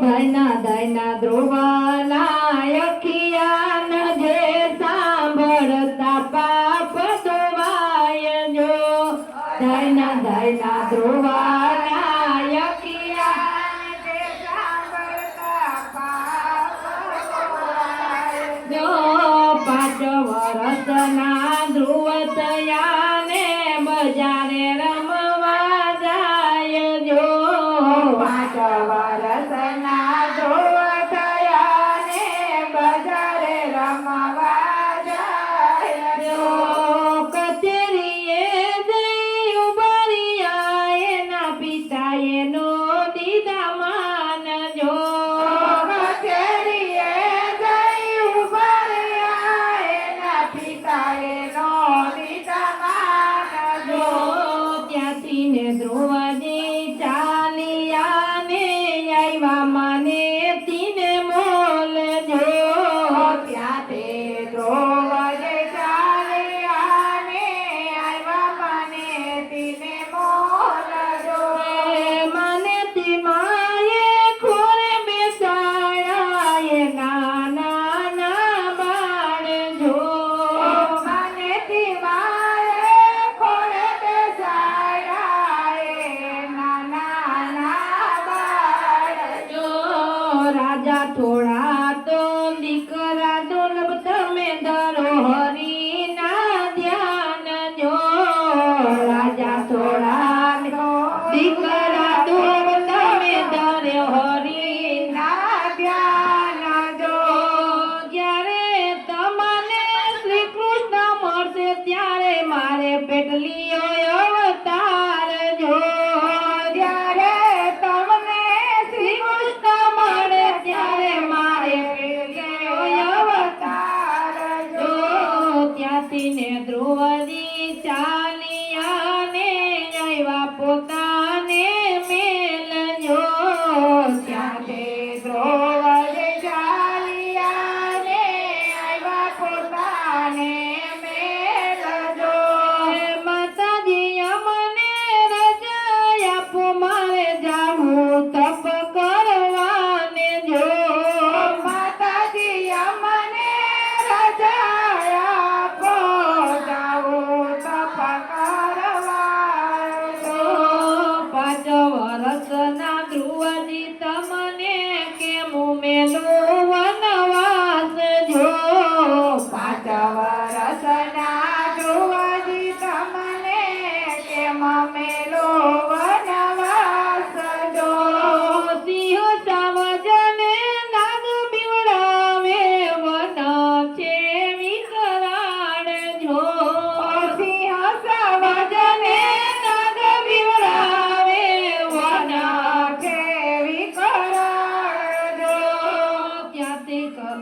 ભાઈના દાયના ધ્રુવાના અખિયાન જે સાંભળતા પાપ ધોવાય જો દાયના દાયના ધ્રુવાના અખિયાન જે સાંભળતા પાપ ધોવાય જો પાંચ વર્ષના ધ્રુવ થયા дрова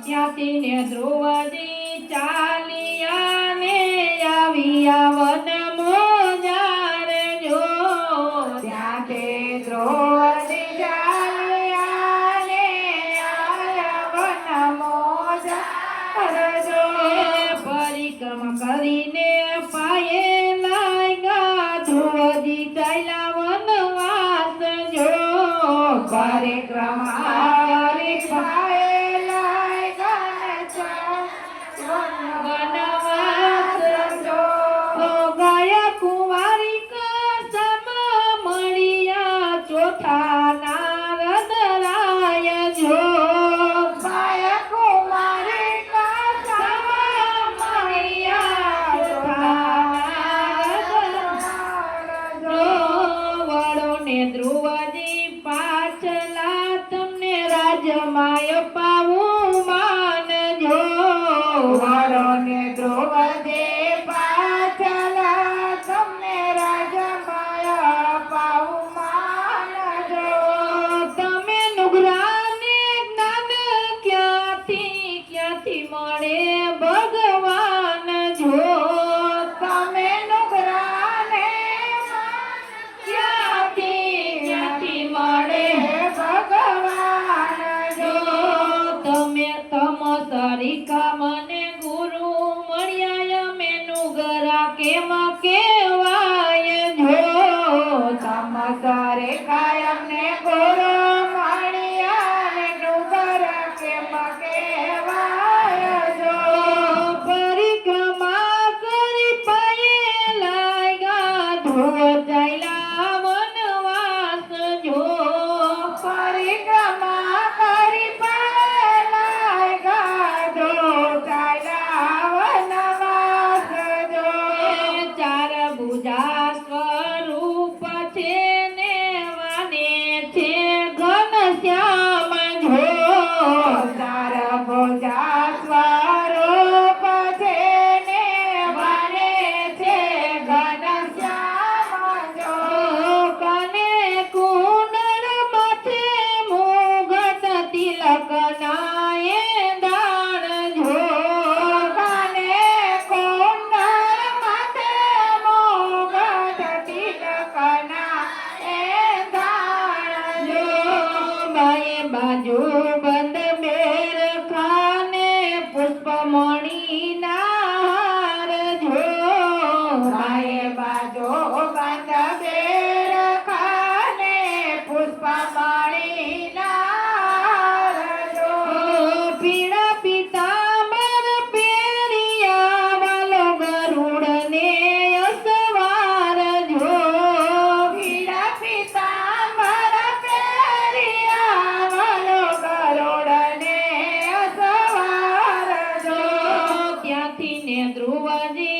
ત્યાંથી ને ધ્રુવજી ચાલિયા ને આવ્યા વન મોજાર જો ત્યાંથી ધ્રુવજી ચાલિયા ને આવ્યા વન મોજાર જો પરિક્રમ કરીને જમાય પાવું માનજો વારોને ધ્રુવ દે. deja বাজো Sinedruadi.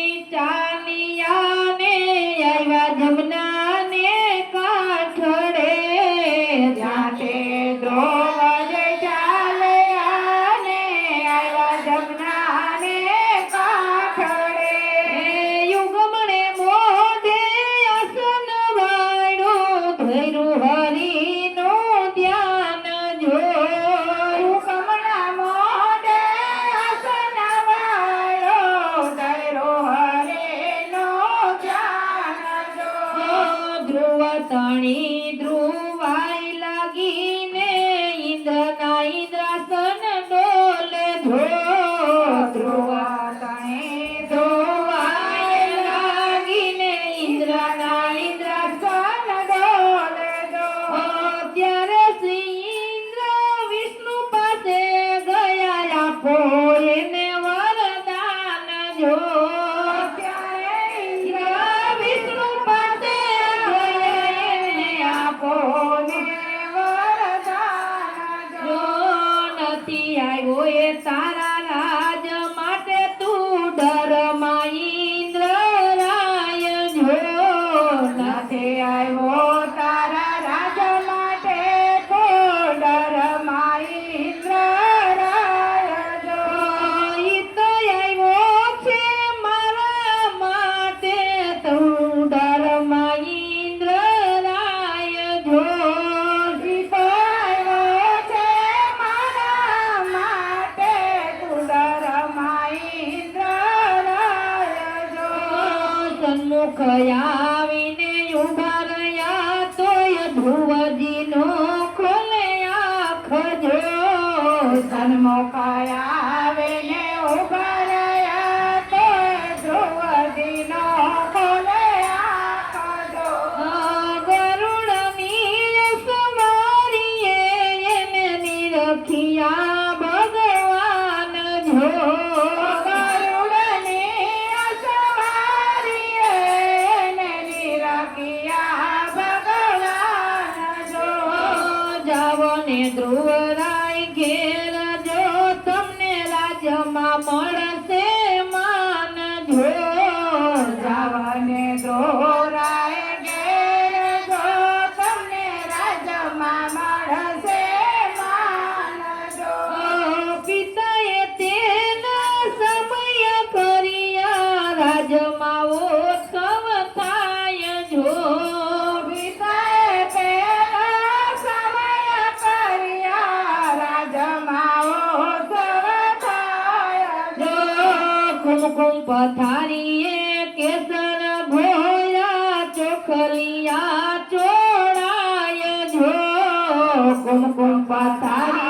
Oh. negro કુમકુમ પથારીએ કેસર ભોયા ચોખલિયા ચોડાય જો. કુમકુમ પથારી